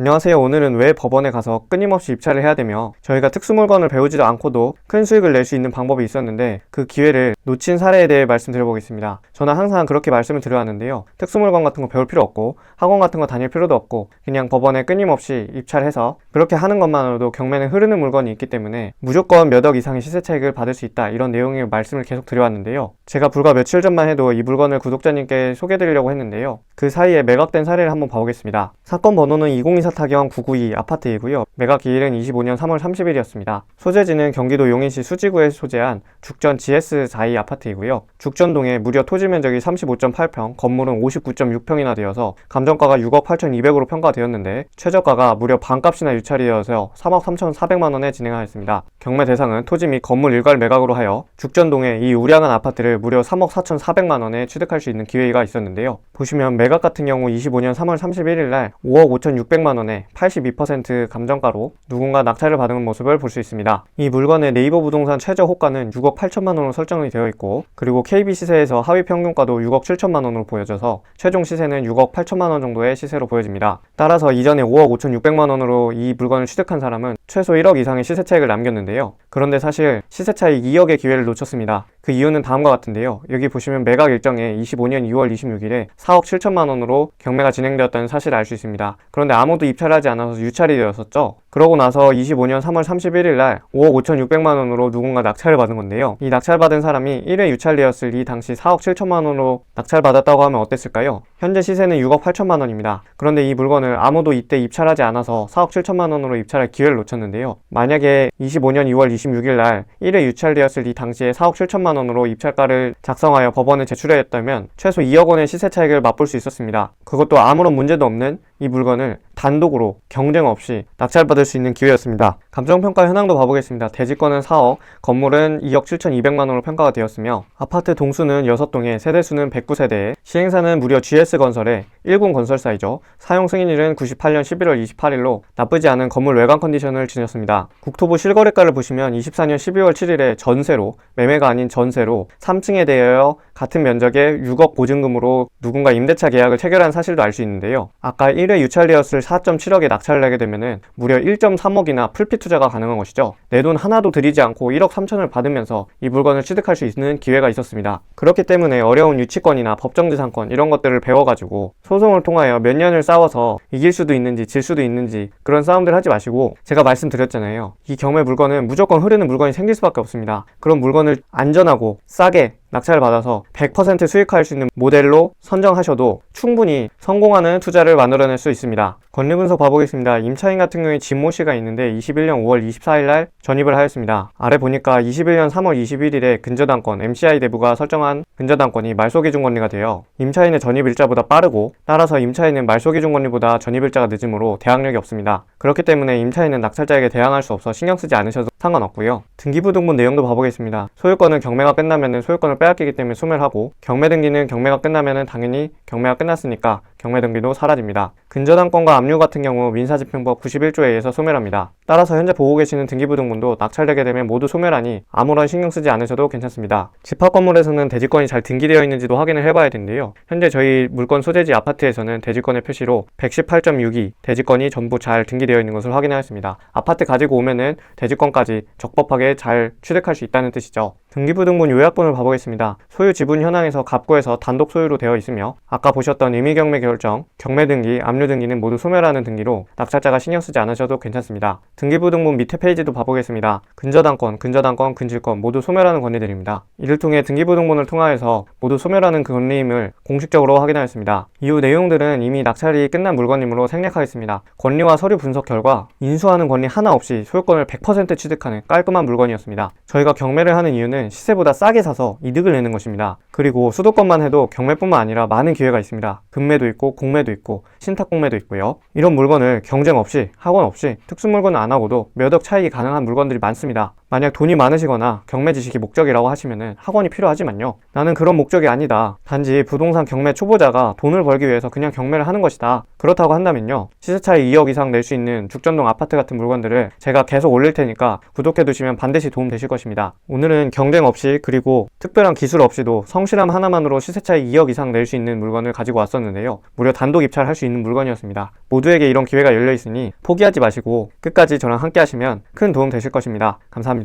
안녕하세요. 오늘은 왜 법원에 가서 끊임없이 입찰을 해야 되며 저희가 특수물건을 배우지도 않고도 큰 수익을 낼 수 있는 방법이 있었는데 그 기회를 놓친 사례에 대해 말씀드려보겠습니다. 저는 항상 그렇게 말씀을 드려왔는데요. 특수물건 같은 거 배울 필요 없고 학원 같은 거 다닐 필요도 없고 그냥 법원에 끊임없이 입찰해서 그렇게 하는 것만으로도 경매는 흐르는 물건이 있기 때문에 무조건 몇 억 이상의 시세 차익을 받을 수 있다 이런 내용의 말씀을 계속 드려왔는데요. 제가 불과 며칠 전만 해도 이 물건을 구독자님께 소개드리려고 했는데요. 그 사이에 매각된 사례를 한번 봐보겠습니다. 사건 번호는 2024 타경 992 아파트이고요. 매각 기일은 25년 3월 30일이었습니다. 소재지는 경기도 용인시 수지구에 소재한 죽전 GS42 아파트이고요. 죽전동에 무려 토지 면적이 35.8평, 건물은 59.6평이나 되어서 감정가가 6억 8,200으로 평가되었는데 최저가가 무려 반값이나 유찰이어서 3억 3,400만 원에 진행하였습니다. 경매 대상은 토지 및 건물 일괄 매각으로 하여 죽전동의 이 우량한 아파트를 무려 3억 4,400만 원에 취득할 수 있는 기회가 있었는데요. 보시면 매각 같은 경우 25년 3월 31일 날 5억 5,600만 원에 82% 감정가로 누군가 낙찰을 받은 모습을 볼 수 있습니다. 이 물건의 네이버 부동산 최저 호가는 6억 8천만 원으로 설정이 되어 있고 그리고 KB 시세에서 하위 평균가도 6억 7천만 원으로 보여져서 최종 시세는 6억 8천만 원 정도의 시세로 보여집니다. 따라서 이전에 5억 5,600만 원으로 이 물건을 취득한 사람은 최소 1억 이상의 시세 차익을 남겼는데요. 그런데 사실 시세 차익 2억의 기회를 놓쳤습니다. 그 이유는 다음과 같은데요. 여기 보시면 매각 일정에 25년 2월 26일에 4억 7천만 원으로 경매가 진행되었다는 사실을 알 수 있습니다. 그런데 아무도 입찰하지 않아서 유찰이 되었었죠. 그러고 나서 25년 3월 31일 날 5억 5,600만 원으로 누군가 낙찰을 받은 건데요. 이 낙찰받은 사람이 1회 유찰되었을 이 당시 4억 7천만 원으로 낙찰받았다고 하면 어땠을까요? 현재 시세는 6억 8천만 원입니다. 그런데 이 물건을 아무도 이때 입찰하지 않아서 4억 7천만 원으로 입찰할 기회를 놓쳤는데요. 만약에 25년 2월 26일 날 1회 유찰되었을 이 당시에 4억 7천만 원으로 입찰가를 작성하여 법원에 제출했다면 최소 2억 원의 시세 차익을 맛볼 수 있었습니다. 그것도 아무런 문제도 없는 이 물건을 단독으로 경쟁 없이 낙찰받 을 수 있는 기회였습니다. 감정평가 현황도 봐보겠습니다. 대지권은 4억, 건물은 2억 7,200만 원으로 평가가 되었으며 아파트 동수는 6동에 세대수는 109세대에 시행사는 무려 GS건설의 1군 건설사이죠. 사용 승인일은 98년 11월 28일로 나쁘지 않은 건물 외관 컨디션을 지녔습니다. 국토부 실거래가를 보시면 24년 12월 7일에 전세로 매매가 아닌 전세로 3층에 대하여 같은 면적의 6억 보증금으로 누군가 임대차 계약을 체결한 사실도 알 수 있는데요. 아까 1회 유찰되었을 4.7억에 낙찰을 내게 되면은 무려 1.3억이나 풀피 투자가 가능한 것이죠. 내 돈 하나도 들이지 않고 1억 3천을 받으면서 이 물건을 취득할 수 있는 기회가 있었습니다. 그렇기 때문에 어려운 유치권이나 법정지상권 이런 것들을 배워가지고 소송을 통하여 몇 년을 싸워서 이길 수도 있는지 질 수도 있는지 그런 싸움들 하지 마시고 제가 말씀드렸잖아요. 이 경매 물건은 무조건 흐르는 물건이 생길 수밖에 없습니다. 그런 물건을 안전하고 싸게 낙찰을 받아서 100% 수익할 수 있는 모델로 선정하셔도 충분히 성공하는 투자를 만들어낼 수 있습니다. 권리 분석 봐보겠습니다. 임차인 같은 경우에 진모 씨가 있는데 21년 5월 24일 날 전입을 하였습니다. 아래 보니까 21년 3월 21일에 근저당권 MCI 대부가 설정한 근저당권이 말소기준 권리가 되어 임차인의 전입 일자보다 빠르고 따라서 임차인은 말소기준 권리보다 전입 일자가 늦으므로 대항력이 없습니다. 그렇기 때문에 임차인은 낙찰자에게 대항할 수 없어 신경 쓰지 않으셔도 상관없고요. 등기부등본 내용도 봐보겠습니다. 소유권은 경매가 끝나면 소유권을 빼앗기기 때문에 소멸 하고 경매 등기는 경매가 끝나면 당연히 경매가 끝났으니까 경매 등기도 사라집니다. 근저당권과 압류 같은 경우 민사집행법 91조에 의해서 소멸합니다. 따라서 현재 보고 계시는 등기부등본도 낙찰되게 되면 모두 소멸하니 아무런 신경 쓰지 않으셔도 괜찮습니다. 집합 건물에서는 대지권이 잘 등기되어 있는지도 확인을 해봐야 되는데요. 현재 저희 물건 소재지 아파트에서는 대지권의 표시로 118.62 대지권이 전부 잘 등기되어 있는 것을 확인하였습니다. 아파트 가지고 오면은 대지권까지 적법하게 잘 취득할 수 있다는 뜻이죠. 등기부등본 요약본을 봐보겠습니다. 소유 지분 현황에서 갑구에서 단독 소유로 되어 있으며 아까 보셨던 임의경매 결정, 경매 등기, 압류 등기는 모두 소멸하는 등기로 낙찰자가 신경 쓰지 않으셔도 괜찮습니다. 등기부등본 밑에 페이지도 봐보겠습니다. 근저당권, 근저당권, 근질권 모두 소멸하는 권리들입니다. 이를 통해 등기부등본을 통하여서 모두 소멸하는 권리임을 공식적으로 확인하였습니다. 이후 내용들은 이미 낙찰이 끝난 물건이므로 생략하겠습니다. 권리와 서류 분석 결과 인수하는 권리 하나 없이 소유권을 100% 취득하는 깔끔한 물건이었습니다. 저희가 경매를 하는 이유는 시세보다 싸게 사서 이득을 내는 것입니다. 그리고 수도권만 해도 경매뿐만 아니라 많은 기회가 있습니다. 금매도 있고 공매도 있고 신탁 공매도 있고요. 이런 물건을 경쟁 없이 학원 없이 특수 물건을 안 하고도 몇 억 차익이 가능한 물건들이 많습니다. 만약 돈이 많으시거나 경매 지식이 목적이라고 하시면은 학원이 필요하지만요. 나는 그런 목적이 아니다. 단지 부동산 경매 초보자가 돈을 벌기 위해서 그냥 경매를 하는 것이다. 그렇다고 한다면요. 시세 차이 2억 이상 낼 수 있는 죽전동 아파트 같은 물건들을 제가 계속 올릴 테니까 구독해 두시면 반드시 도움 되실 것입니다. 오늘은 경쟁 없이 그리고 특별한 기술 없이도 성실함 하나만으로 시세 차익 2억 이상 낼 수 있는 물건을 가지고 왔었는데요. 무려 단독 입찰할 수 있는 물건이었습니다. 모두에게 이런 기회가 열려 있으니 포기하지 마시고 끝까지 저랑 함께 하시면 큰 도움 되실 것입니다. 감사합니다.